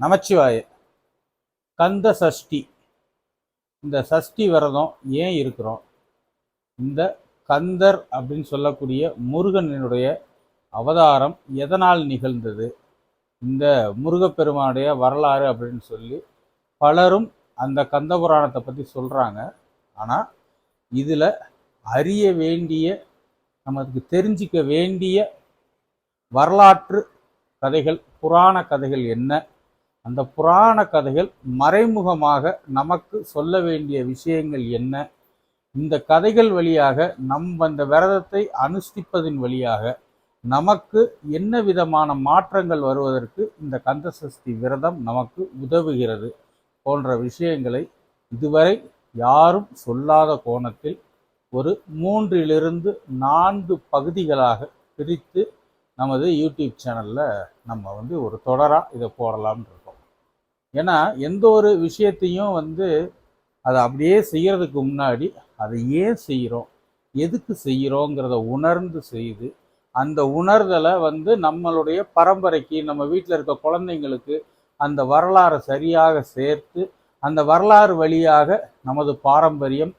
நமச்சிவாய. கந்த சஷ்டி. இந்த சஷ்டி விரதம் ஏன் இருக்கிறோம்? இந்த கந்தர் அப்படின்னு சொல்லக்கூடிய முருகனினுடைய அவதாரம் எதனால் நிகழ்ந்தது? இந்த முருகப்பெருமானுடைய வரலாறு அப்படின்னு சொல்லி பலரும் அந்த கந்த புராணத்தை பற்றி சொல்கிறாங்க ஆனால் இதில் அறிய வேண்டிய நமக்கு தெரிஞ்சிக்க வேண்டிய வரலாற்று கதைகள் புராண கதைகள் என்ன? அந்த புராண கதைகள் மறைமுகமாக நமக்கு சொல்ல வேண்டிய விஷயங்கள் என்ன? இந்த கதைகள் வழியாக நம் அந்த விரதத்தை அனுஷ்டிப்பதின் வழியாக நமக்கு என்ன விதமான மாற்றங்கள் வருவதற்கு இந்த கந்தசஷ்டி விரதம் நமக்கு உதவுகிறது போன்ற விஷயங்களை இதுவரை யாரும் சொல்லாத கோணத்தில் ஒரு மூன்றிலிருந்து நான்கு பகுதிகளாக பிரித்து நமது யூடியூப் சேனலில் நம்ம வந்து ஒரு தொடராக இதை போடலாம்ன்ற ஏன்னா எந்த ஒரு விஷயத்தையும் வந்து அதை அப்படியே செய்கிறதுக்கு முன்னாடி அதை ஏன் செய்கிறோம் எதுக்கு செய்கிறோங்கிறத உணர்ந்து செய்து அந்த உணர்தலை வந்து நம்மளுடைய பரம்பரைக்கு நம்ம வீட்டில் இருக்க குழந்தைங்களுக்கு அந்த வரலாறை சரியாக சேர்த்து அந்த வரலாறு வழியாக நமது பாரம்பரியம்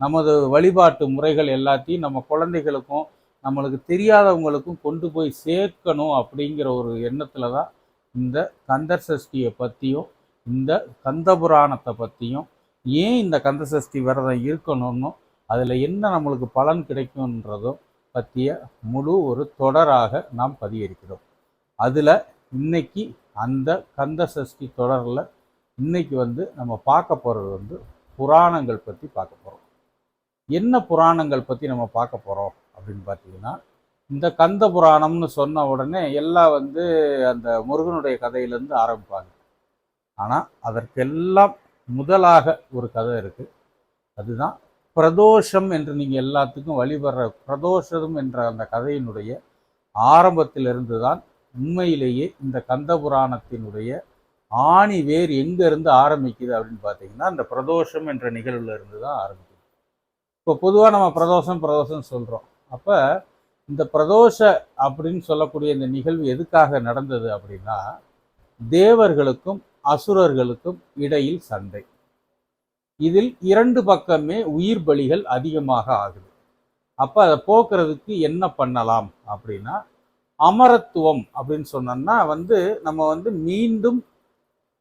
நமது வழிபாட்டு முறைகள் எல்லாத்தையும் நம்ம குழந்தைகளுக்கும் நம்மளுக்கு தெரியாதவங்களுக்கும் கொண்டு போய் சேர்க்கணும் அப்படிங்கிற ஒரு எண்ணத்தில் தான் இந்த கந்தர் சஷ்டியை பற்றியும் இந்த கந்த புராணத்தை பற்றியும் ஏன் இந்த கந்த சஷ்டி விரதம் இருக்கணும்னு அதில் என்ன நம்மளுக்கு பலன் கிடைக்கும்ன்றதும் பற்றிய முழு ஒரு தொடராக நாம் பதிவிருக்கிறோம் அதில் இன்னைக்கு அந்த கந்த சஷ்டி தொடரில் இன்னைக்கு வந்து நம்ம பார்க்க போகிறது வந்து புராணங்கள் பற்றி பார்க்க போகிறோம் என்ன புராணங்கள் பற்றி நம்ம பார்க்க போகிறோம் அப்படின்னு பார்த்தீங்கன்னா இந்த கந்த புராணம்னு சொன்ன உடனே எல்லாம் வந்து அந்த முருகனுடைய கதையிலேருந்து ஆரம்பிப்பாங்க. ஆனால் அதற்கெல்லாம் முதலாக ஒரு கதை இருக்குது அதுதான் பிரதோஷம் என்று நீங்கள் எல்லாத்துக்கும் வழிபடுற பிரதோஷம் என்ற அந்த கதையினுடைய ஆரம்பத்திலிருந்து தான் உண்மையிலேயே இந்த கந்த புராணத்தினுடைய ஆணி வேர் எங்கேருந்து ஆரம்பிக்குது அப்படின்னு பார்த்தீங்கன்னா அந்த பிரதோஷம் என்ற நிகழ்வுல இருந்து தான் ஆரம்பிக்குது. இப்போ பொதுவாக நம்ம பிரதோஷம் பிரதோஷம் சொல்கிறோம் அப்போ இந்த பிரதோஷ அப்படின்னு சொல்லக்கூடிய இந்த நிகழ்வு எதுக்காக நடந்தது அப்படின்னா தேவர்களுக்கும் அசுரர்களுக்கும் இடையில் சண்டை. இதில் இரண்டு பக்கமே உயிர் பலிகள் அதிகமாக ஆகுது. அப்போ அதை போக்குறதுக்கு என்ன பண்ணலாம் அப்படின்னா அமரத்துவம் அப்படின்னு சொன்னோம்னா வந்து நம்ம வந்து மீண்டும்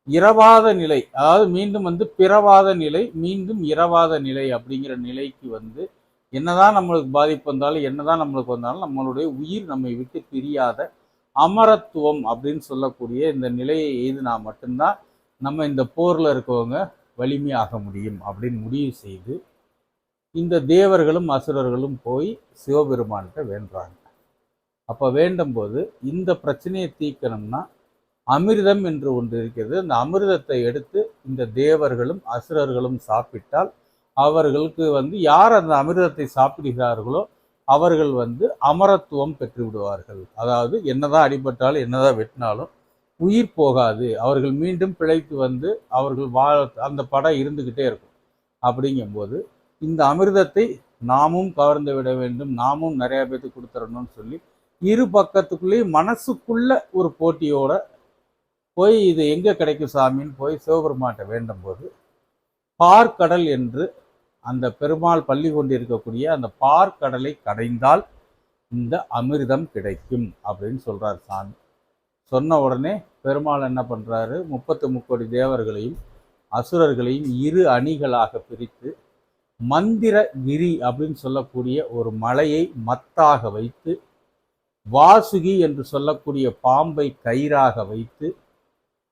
இரவாத நிலை அதாவது மீண்டும் வந்து பிறவாத நிலை மீண்டும் இரவாத நிலை அப்படிங்கிற நிலைக்கு வந்து என்னதான் நம்மளுக்கு பாதிப்பு வந்தாலும் என்னதான் நம்மளுக்கு வந்தாலும் நம்மளுடைய உயிர் நம்மை விட்டு பிரியாத அமரத்துவம் அப்படின்னு சொல்லக்கூடிய இந்த நிலையை எய்துனா மட்டும்தான் நம்ம இந்த போரில் இருக்கவங்க வலிமையாக முடியும் அப்படின்னு முடிவு செய்து இந்த தேவர்களும் அசுரர்களும் போய் சிவபெருமான்கிட்ட வேண்டுறாங்க. அப்போ வேண்டும்போது இந்த பிரச்சனையை தீர்க்கணும்னா அமிர்தம் என்று ஒன்று இருக்கிறது. அந்த அமிர்தத்தை எடுத்து இந்த தேவர்களும் அசுரர்களும் சாப்பிட்டால் அவர்களுக்கு வந்து யார் அந்த அமிர்தத்தை சாப்பிடுகிறார்களோ அவர்கள் வந்து அமரத்துவம் பெற்று விடுவார்கள் அதாவது என்னதான் அடிபட்டாலும் என்னதான் வெட்டினாலும் உயிர் போகாது. அவர்கள் மீண்டும் பிழைத்து வந்து அவர்கள் வாழ அந்த படம் இருந்துக்கிட்டே இருக்கும். அப்படிங்கும்போது இந்த அமிர்தத்தை நாமும் கவர்ந்து விட வேண்டும். நாமும் நிறைய பேருக்கு கொடுத்துடணும்னு சொல்லி இரு பக்கத்துக்குள்ளேயும் மனசுக்குள்ள ஒரு போட்டியோட போய் இது எங்கே கிடைக்கும் சாமின்னு போய் சிவபெருமாட்டை வேண்டும் போது பார்க்கடல் என்று அந்த பெருமாள் பள்ளி கொண்டிருக்கக்கூடிய அந்த பார்க்கடலை கடைந்தால் இந்த அமிர்தம் கிடைக்கும் அப்படின்னு சொல்கிறார் சாமி. சொன்ன உடனே பெருமாள் என்ன பண்ணுறாரு முப்பத்து முக்கோடி தேவர்களையும் அசுரர்களையும் இரு அணிகளாக பிரித்து மந்திரகிரி அப்படின்னு சொல்லக்கூடிய ஒரு மலையை மத்தாக வைத்து வாசுகி என்று சொல்லக்கூடிய பாம்பை கயிறாக வைத்து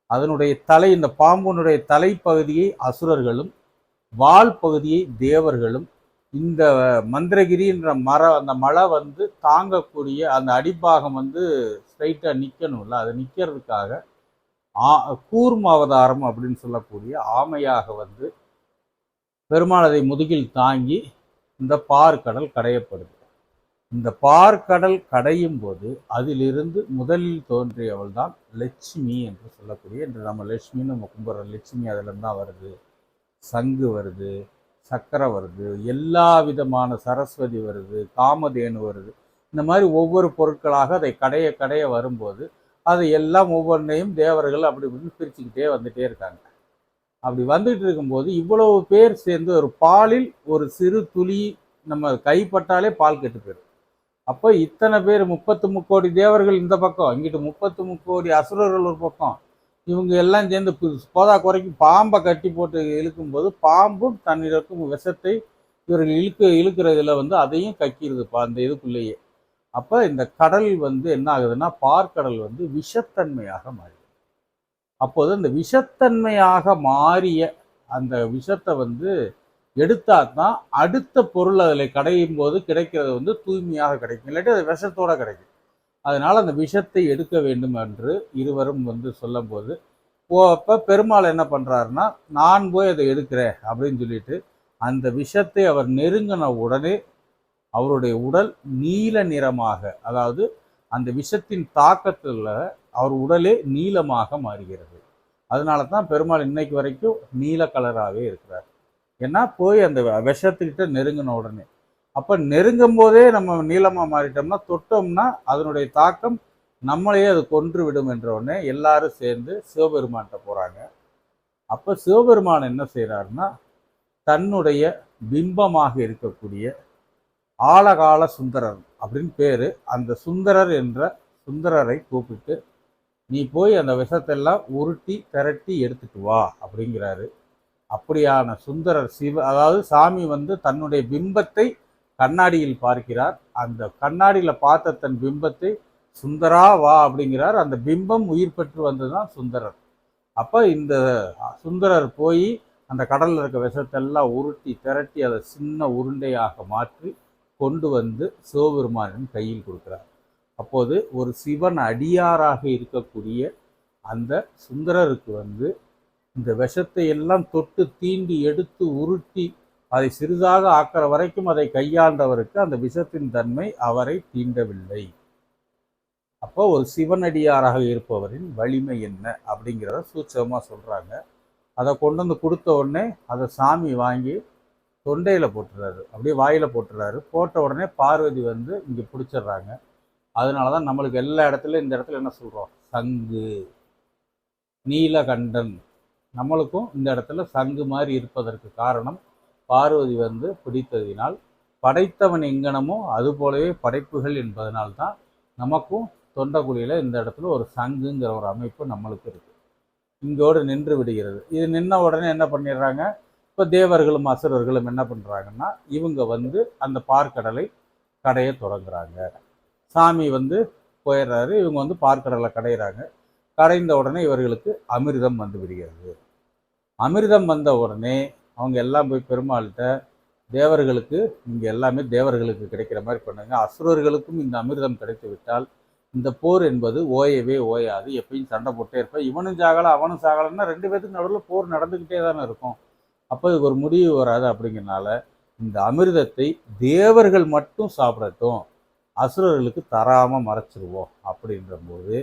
அதனுடைய தலை இந்த பாம்புனுடைய தலைப்பகுதியை அசுரர்களும் வால் பகுதியை தேவர்களும் இந்த மந்திரகிரின்ற மர அந்த மலை வந்து தாங்கக்கூடிய அந்த அடிப்பாகம் வந்து ஸ்ட்ரைட்டாக நிற்கணும்ல அது நிற்கிறதுக்காக ஆ கூர்ம அவதாரம் அப்படின்னு சொல்லக்கூடிய ஆமையாக வந்து பெருமாளதை முதுகில் தாங்கி இந்த பார்க்கடல் கடையப்படுது. இந்த பார்க்கடல் கடையும் போது அதிலிருந்து முதலில் தோன்றியவள் தான் லட்சுமி என்று சொல்லக்கூடிய என்று நம்ம லட்சுமின்னு நம்ம கும்பிட்ற லட்சுமி அதிலிருந்து தான் வருது. சங்கு வருது சக்கரை வருது எல்லா விதமான சரஸ்வதி வருது காமதேனு வருது. இந்த மாதிரி ஒவ்வொரு பொருட்களாக அதை கடைய கடைய வரும்போது அதை எல்லாம் ஒவ்வொன்றையும் தேவர்கள் அப்படி இப்படின்னு பிரிச்சுக்கிட்டே வந்துகிட்டே இருக்காங்க. அப்படி வந்துகிட்டு இருக்கும்போது இவ்வளவு பேர் சேர்ந்து ஒரு பாலில் ஒரு சிறு துளி நம்ம கைப்பட்டாலே பால் கெட்டு போயிடும். அப்போ இத்தனை பேர் முப்பத்து முக்கோடி தேவர்கள் இந்த பக்கம் இங்கிட்டு முப்பத்து முக்கோடி அசுரர்கள் ஒரு பக்கம். இவங்க எல்லாம் சேர்ந்து போதா குறைக்கு பாம்பை கட்டி போட்டு இழுக்கும்போது பாம்பும் தன்னிடக்கும் விஷத்தை இவர்கள் இழுக்க இழுக்கிறதுல வந்து அதையும் கக்கிடுதுப்பா அந்த இதுக்குள்ளேயே. அப்போ இந்த கடல் வந்து என்ன ஆகுதுன்னா பார்க்கடல் வந்து விஷத்தன்மையாக மாறி அப்போது அந்த விஷத்தன்மையாக மாறிய அந்த விஷத்தை வந்து எடுத்தா தான் அடுத்த பொருள் அதில் கடையும் போது கிடைக்கிறது வந்து தூய்மையாக கிடைக்கும். இல்லாட்டி அது விஷத்தோட கிடைக்கும். அதனால் அந்த விஷத்தை எடுக்க வேண்டும் என்று இருவரும் வந்து சொல்லும்போது ஓ அப்போ பெருமாள் என்ன பண்ணுறாருன்னா நான் போய் அதை எடுக்கிறேன் அப்படின்னு சொல்லிட்டு அந்த விஷத்தை அவர் நெருங்கின உடனே அவருடைய உடல் நீல நிறமாக அதாவது அந்த விஷத்தின் தாக்கத்தில் அவர் உடலே நீளமாக மாறுகிறது. அதனால தான் பெருமாள் இன்னைக்கு வரைக்கும் நீல கலராகவே இருக்கிறார். ஏன்னா போய் அந்த விஷத்துக்கிட்ட நெருங்கின உடனே. அப்போ நெருங்கும் போதே நம்ம நீளமாக மாறிட்டோம்னா தொட்டோம்னா அதனுடைய தாக்கம் நம்மளையே அது கொன்று விடும் என்றவுடனே எல்லாரும் சேர்ந்து சிவபெருமான்கிட்ட போகிறாங்க அப்போ சிவபெருமான் என்ன செய்கிறாருன்னா தன்னுடைய பிம்பமாக இருக்கக்கூடிய ஆழகால சுந்தரர் அப்படின்னு பேர். அந்த சுந்தரர் என்ற சுந்தரரை கூப்பிட்டு நீ போய் அந்த விஷத்தெல்லாம் உருட்டி திரட்டி எடுத்துட்டு வா அப்படிங்கிறாரு. அப்படியான சுந்தரர் சிவ அதாவது சாமி வந்து தன்னுடைய பிம்பத்தை கண்ணாடியில் பார்க்கிறார். அந்த கண்ணாடியில் பார்த்த தன் பிம்பத்தை சுந்தரா வா அப்படிங்கிறார். அந்த பிம்பம் உயிர் பெற்று வந்தது தான் சுந்தரர். அப்போ இந்த சுந்தரர் போய் அந்த கடலில் இருக்க விஷத்தெல்லாம் உருட்டி திரட்டி அதை சின்ன உருண்டையாக மாற்றி கொண்டு வந்து சிவபெருமானின் கையில் கொடுக்கிறார். அப்போது ஒரு சிவன் அடியாராக இருக்கக்கூடிய அந்த சுந்தரருக்கு வந்து இந்த விஷத்தை எல்லாம் தொட்டு தீண்டி எடுத்து உருட்டி அதை சிறிதாக ஆக்கிற வரைக்கும் அதை கையாண்டவருக்கு அந்த விஷத்தின் தன்மை அவரை தீண்டவில்லை. அப்போ ஒரு சிவனடியாராக இருப்பவரின் வலிமை என்ன அப்படிங்கிறத சூட்சமாக சொல்கிறாங்க அதை கொண்டு வந்து கொடுத்த உடனே அதை சாமி வாங்கி தொண்டையில் போட்டுறாரு. அப்படியே வாயில் போட்டுறாரு. போட்ட உடனே பார்வதி வந்து இங்கே பிடிச்சிடுறாங்க. அதனால தான் நம்மளுக்கு எல்லா இடத்துலையும் இந்த இடத்துல என்ன சொல்கிறோம் சங்கு. நீலகண்டன். நம்மளுக்கும் இந்த இடத்துல சங்கு மாதிரி இருப்பதற்கு காரணம் பார்வதி வந்து பிடித்ததினால் படைத்தவன் எங்கனமோ அது போலவே படைப்புகள் என்பதனால்தான் நமக்கும் தொண்டக்குழியில் இந்த இடத்துல ஒரு சங்குங்கிற ஒரு அமைப்பு நம்மளுக்கு இருக்குது இங்கோடு நின்று விடுகிறது. இது நின்ன உடனே என்ன பண்ணிடுறாங்க? இப்போ தேவர்களும் அசுரர்களும் என்ன பண்ணுறாங்கன்னா இவங்க வந்து அந்த பார்க்கடலை கடைய தொடங்குறாங்க. சாமி வந்து போயிடுறாரு. இவங்க வந்து பார்க்கடலை கடையிறாங்க. கடைந்த உடனே இவர்களுக்கு அமிர்தம் வந்து விடுகிறது. அமிர்தம் வந்த உடனே அவங்க எல்லாம் போய் பெருமாள்கிட்ட தேவர்களுக்கு இங்கே எல்லாமே தேவர்களுக்கு கிடைக்கிற மாதிரி பண்ணுங்க. அசுரர்களுக்கும் இந்த அமிர்தம் கிடைத்து விட்டால் இந்த போர் என்பது ஓயவே ஓயாது. எப்பயும் சண்டை போட்டே இருப்பேன். இவனும் சாகலை அவனும் சாகலைன்னா ரெண்டு பேத்துக்கு நடுவில் போர் நடந்துக்கிட்டே தானே இருக்கும். அப்போ இதுக்கு ஒரு முடிவு வராது அப்படிங்கிறனால இந்த அமிர்தத்தை தேவர்கள் மட்டும் சாப்பிடட்டும். அசுரர்களுக்கு தராமல் மறைச்சிருவோம். அப்படின்ற போது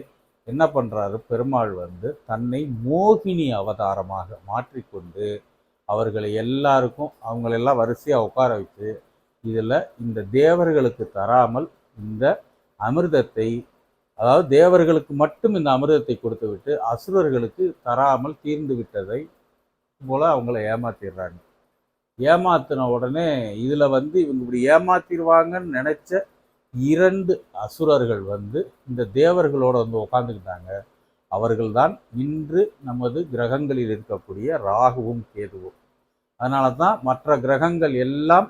என்ன பண்ணுறாரு பெருமாள் வந்து தன்னை மோகினி அவதாரமாக மாற்றிக்கொண்டு அவர்களை எல்லாருக்கும் அவங்களெல்லாம் வரிசையாக உட்கார வச்சு இதில் இந்த தேவர்களுக்கு தராமல் இந்த அமிர்தத்தை அதாவது தேவர்களுக்கு மட்டும் இந்த அமிர்தத்தை கொடுத்து விட்டு அசுரர்களுக்கு தராமல் தீர்ந்து விட்டதை போல அவங்கள ஏமாத்திடுறாங்க. ஏமாத்தின உடனே இதில் வந்து இவங்க இப்படி ஏமாத்திடுவாங்கன்னு நினச்ச இரண்டு அசுரர்கள் வந்து இந்த தேவர்களோட வந்து உட்காந்துக்கிட்டாங்க அவர்கள்தான் இன்று நமது கிரகங்களில் இருக்கக்கூடிய ராகுவும் கேதுவும். அதனால தான் மற்ற கிரகங்கள் எல்லாம்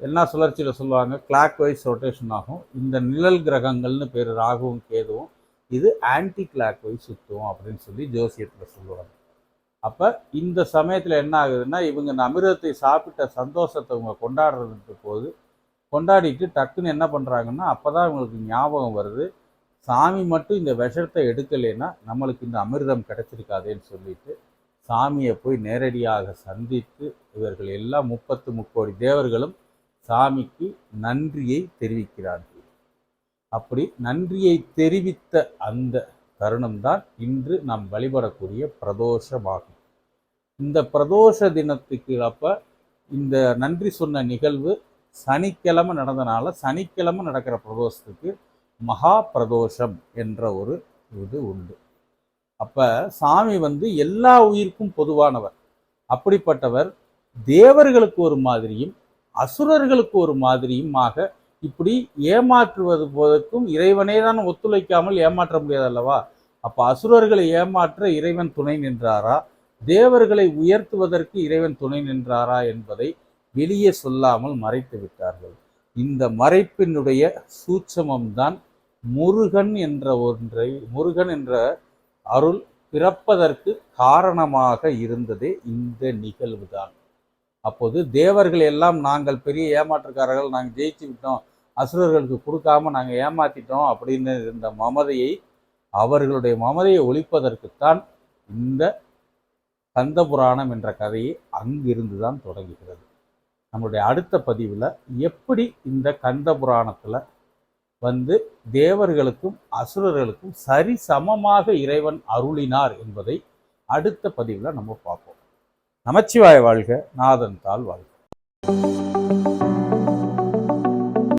என்ன சுழற்சியில் சொல்லுவாங்க கிளாக் வைஸ் ரொட்டேஷன் ஆகும். இந்த நிழல் கிரகங்கள்னு பேர் ராகுவும் கேதுவும். இது ஆன்டி கிளாக் வைஸ் சுத்தும் அப்படின்னு சொல்லி ஜோசியத்தில் சொல்லுவாங்க. அப்போ இந்த சமயத்தில் என்ன ஆகுதுன்னா இவங்க இந்த அமிர்தத்தை சாப்பிட்ட சந்தோஷத்தை இவங்க கொண்டாடுறதுக்கு போது கொண்டாடிட்டு டக்குன்னு என்ன பண்ணுறாங்கன்னா அப்போ தான் இவங்களுக்கு ஞாபகம் வருது. சாமி மட்டும் இந்த விஷத்தை எடுக்கலைன்னா நம்மளுக்கு இந்த அமிர்தம் கிடைச்சிருக்காதேன்னு சொல்லிட்டு சாமியை போய் நேரடியாக சந்தித்து இவர்கள் எல்லாம் முப்பத்து முக்கோடி தேவர்களும் சாமிக்கு நன்றியை தெரிவிக்கிறார்கள். அப்படி நன்றியை தெரிவித்த அந்த தருணம்தான் இன்று நாம் வழிபடக்கூடிய பிரதோஷமாகும். இந்த பிரதோஷ தினத்துக்கு அப்போ இந்த நன்றி சொன்ன நிகழ்வு சனிக்கிழமை நடந்தனால சனிக்கிழமை நடக்கிற பிரதோஷத்துக்கு மகா பிரதோஷம் என்ற ஒரு இது உண்டு. அப்போ சாமி வந்து எல்லா உயிருக்கும் பொதுவானவர். அப்படிப்பட்டவர் தேவர்களுக்கு ஒரு மாதிரியும் அசுரர்களுக்கு ஒரு மாதிரியுமாக இப்படி ஏமாற்றுவது போதற்கும் இறைவனே தான் ஒத்துழைக்காமல் ஏமாற்ற முடியாது அல்லவா? அசுரர்களை ஏமாற்ற இறைவன் துணை நின்றாரா? தேவர்களை உயர்த்துவதற்கு இறைவன் துணை நின்றாரா என்பதை வெளியே சொல்லாமல் மறைத்து விட்டார்கள். இந்த மறைப்பினுடைய சூட்சமம்தான் முருகன் என்ற ஒன்றை முருகன் என்ற அருள் பிறப்பதற்கு காரணமாக இருந்ததே இந்த நிகழ்வு தான் அப்போது தேவர்கள் எல்லாம் நாங்கள் பெரிய ஏமாற்றுக்காரர்கள் நாங்கள் ஜெயிச்சு விட்டோம் அசுரர்களுக்கு கொடுக்காம நாங்கள் ஏமாத்திட்டோம் அப்படின்னு இருந்த மமதையை அவர்களுடைய மமதையை ஒழிப்பதற்குத்தான் இந்த கந்த புராணம் என்ற கதையை அங்கிருந்து தான் தொடங்குகிறது. நம்மளுடைய அடுத்த பதிவில் எப்படி இந்த கந்த புராணத்தில் வந்து தேவர்களுக்கும் அசுரர்களுக்கும் சரி சமமாக இறைவன் அருளினார் என்பதை அடுத்த பதிவில் நம்ம பார்ப்போம். நமச்சிவாய வாழ்க நாதன் தாள் வாழ்க.